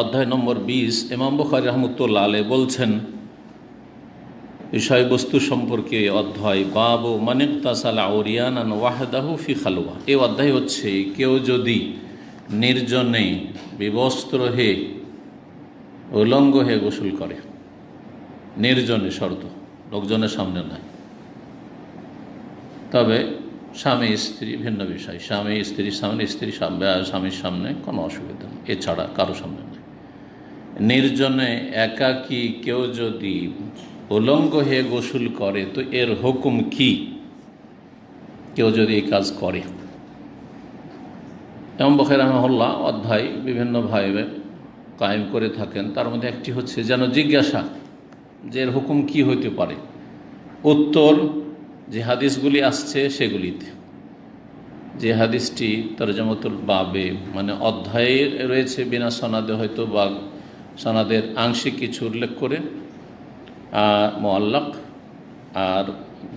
অধ্যায় নম্বর বিশ, ইমাম বখারি রহমতুল্লাহ আলে বলছেন, বিষয়বস্তু সম্পর্কে অধ্যায়, বাবু মানিক তাসাল আউরিয়ান ওয়াহেদাহু ফি খালুয়া এই অধ্যায় হচ্ছে, কেউ যদি নির্জনে বিবস্ত্র হে উলঙ্গ হয়ে গোসল করে, নির্জনে শর্ত, লোকজনের সামনে নয়। তবে স্বামী, স্ত্রী, ভিন্ন বিষয়, স্বামী স্ত্রীর সামনে স্ত্রী স্বামীর সামনে কোনো অসুবিধা নেই, এছাড়া কারও সামনে নেই নির্জনে একাকী কেউ যদি উলঙ্গ হয়ে গোসল করে, তো এর হুকুম কি? কেউ যদি এই কাজ করে। এমন বখের রহমল্লা অধ্যায় বিভিন্নভাবে কায়েম করে থাকেন। তার মধ্যে একটি হচ্ছে, যেন জিজ্ঞাসা যে এর হুকুম কি হইতে পারে। উত্তর, যে হাদিসগুলি আসছে সেগুলিতে। যে হাদিসটি তরজমতুল বাবে মানে অধ্যায়ে রয়েছে বিনা সনাদে হয়তো বা সনাদের আংশিক কিছু উল্লেখ করে, আর মোয়াল্লাক আর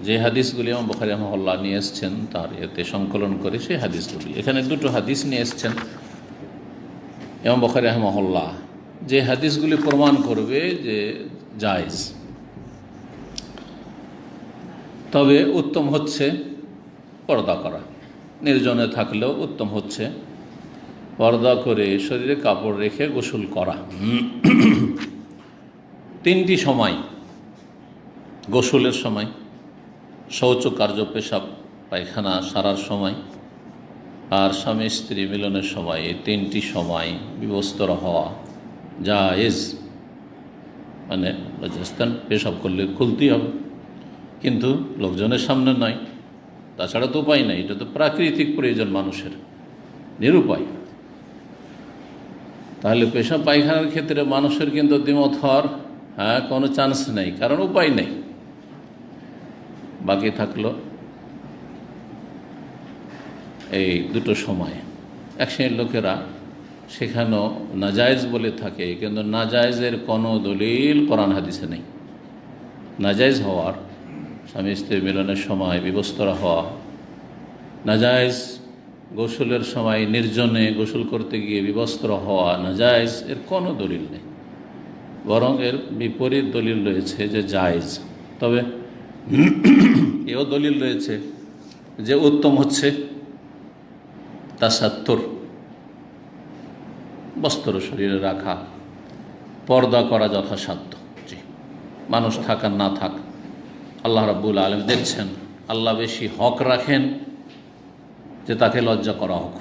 যে হাদিসগুলি এবং বখারি মহল্লা নিয়ে এসছেন তার এতে সংকলন করে সেই হাদিসগুলি। এখানে দুটো হাদিস নিয়ে এসছেন এবং বখারি মহল্লা যে হাদিসগুলি প্রমাণ করবে যে জায়জ। তবে উত্তম হচ্ছে পর্দা করা। নির্জনে থাকলেও উত্তম হচ্ছে পর্দা করে শরীরে কাপড় রেখে গোসল করা। তিনটি সময়, গোসলের সময় শৌচ কার্য পেশাব, পায়খানা সারার সময় আর স্বামী স্ত্রী মিলনের সময় এই তিনটি সময় বিবস্তর হওয়া যা জায়েজ। মানে রাজস্থান পেশাব করলে খুলতেই হবে। কিন্তু লোকজনের সামনে নয়, তাছাড়া তো উপায় নাই, এটা তো প্রাকৃতিক প্রয়োজন মানুষের, নিরুপায়। তাহলে পেশাব পায়খানার ক্ষেত্রে মানুষের কিন্তু দ্বিমত হওয়ার হ্যাঁ কোনো চান্স নেই, কারণ উপায় নেই। বাকি থাকল এই দুটো সময়। এক শ্রেণির লোকেরা সেখানেও নাজায়জ বলে থাকে, কিন্তু নাজায়েজের কোনো দলিল কোরআন হাদিসে নেই। নাজায়েজ হওয়ার স্বামী স্ত্রী মিলনের সময় বিবস্তরা হওয়া, নাজায়েজ গোসলের সময় নির্জনে গোসল করতে গিয়ে বিবস্ত্র হওয়া নাজায়েজ এর কোনো দলিল নেই। বরং এর বিপরীত দলিল রয়েছে যে জায়েজ। তবে এও দলিল রয়েছে যে উত্তম হচ্ছে তাসাত্তর। বস্ত্র শরীরে রাখা, পর্দা করা যথাসাধ্য। জি, মানুষ থাক না থাক, আল্লাহ রাব্বুল আলম দেখছেন, আল্লাহ বেশি হক রাখেন যে তাকে লজ্জা করা হোক।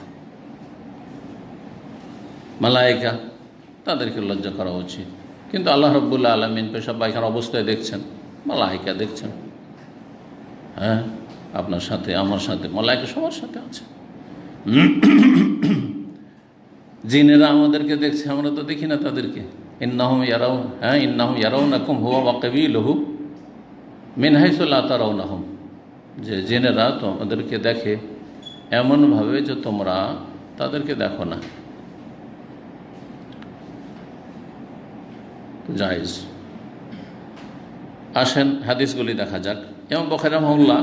মালায়িকা, তাদেরকে লজ্জা করা উচিত। কিন্তু আল্লাহ রব্বুল্লা আলমিন পেশাব পায়খার অবস্থায় দেখছেন, মালায়িকা দেখছেন। হ্যাঁ আপনার সাথে, আমার সাথে, মালায়িকা সবার সাথে আছে। জিনেরা আমাদেরকে দেখছে, আমরা তো দেখি না তাদেরকে। ইন্নাহম ইয়ারাও হ্যাঁ ইন্নাহম ইয়ারাও নাকুম হুয়া ওয়াকবি লহু মিনহাইসুল্লাহ তারাও নাহম যে জেনেরা তো আমাদেরকে দেখে এমনভাবে যে তোমরা তাদেরকে দেখো না। জায়েজ। আসেন, হাদিসগুলি দেখা যাক। এবং বখেরা মহল্লা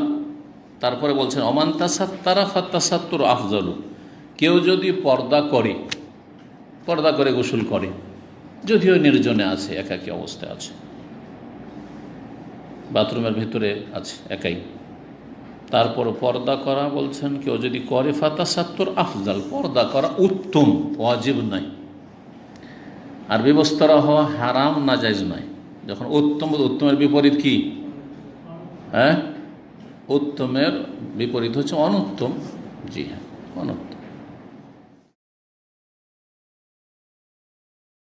তারপরে বলছেন অমান তাসাত্তারা ফাত্তাসাত্তুর আফজলু। কেউ যদি পর্দা করে পর্দা করে গোসল করে, যদিও নির্জনে আছে, একাকী অবস্থায় আছে। বাথরুমের ভিতরে আছে, একাই। তারপর পর্দা করা বলছেন কেউ যদি করে ফাতা সাত্তর আফজাল, পর্দা করা উত্তম, ওয়াজিব নাই আর বিবস্তরা হওয়া হারাম না যাইজ নয়। যখন উত্তম, উত্তমের বিপরীত কি? হ্যাঁ? উত্তমের বিপরীত হচ্ছে অনুত্তম। জি হ্যাঁ অনুত্তম।